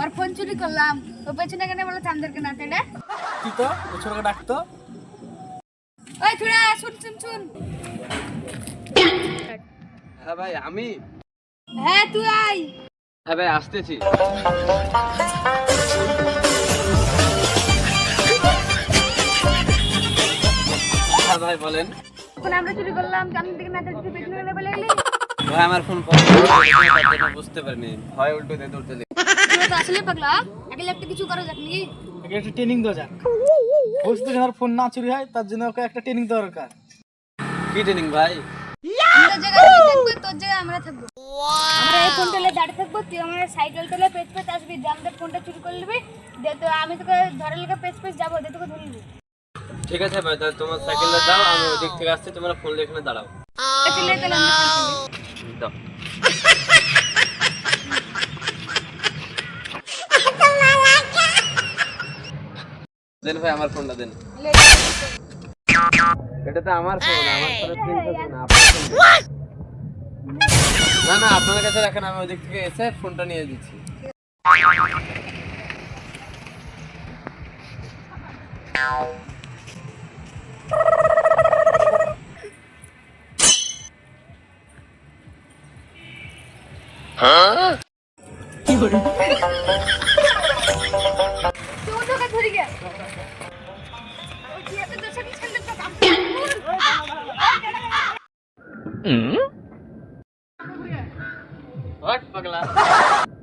ওর phone চুরি করলাম ও পেছনে কেন বলে চান্দের না তেড়ে তো ওই শুন শুন শুন আমি। হ্যাঁ তুই আই হ্যাঁ ভাই আসতেছি? হ্যাঁ ভাই বলেন। ফোন আমরা চুরি করলাম না পেছনে গেলে বলে গেলি ভাই আমার ফোন বুঝতে পারিনি। হয় উল্টো দিয়ে দৌড়তে লেগে। তুই তো আসলে পাগলা আগে একটা কিছু করা যাক নাকি ওকে একটা ট্রেনিং দেওয়া যাক। বুঝতে যেন ফোন না চুরি হয় তার জন্য ওকে একটা ট্রেনিং দরকার। কি ট্রেনিং ভাই? জায়গায় তোর জায়গায় আমরা থাকব। ফোন দাঁড়িয়ে থাকব তুই আমার সাইকেল টেলে পেছ পেছ আসবি দিয়ে আমাদের ফোনটা চুরি করে নিবি দিয়ে তো আমি তোকে ধরে লেগে পেছ পেছ যাব দিয়ে তোকে ধরে নিবি। ঠিক আছে ভাই তাহলে তোমার সাইকেলটা দাও আমি ওই দিক থেকে আসছি তোমরা ফোন এখানে দাঁড়াও। তাহলে আমরা সাইকেলে। দাও। দেন ভাই আমার ফোনটা দেন। এটা তো আমার ফোন আমার ফোনে প্রিন্ট হচ্ছে না আপনার phone। না না আপনার কাছে রাখেন আমি ওই দিক থেকে এসে ফোনটা নিয়ে দিচ্ছি। তুই ஓட் பார்க்கலாம்.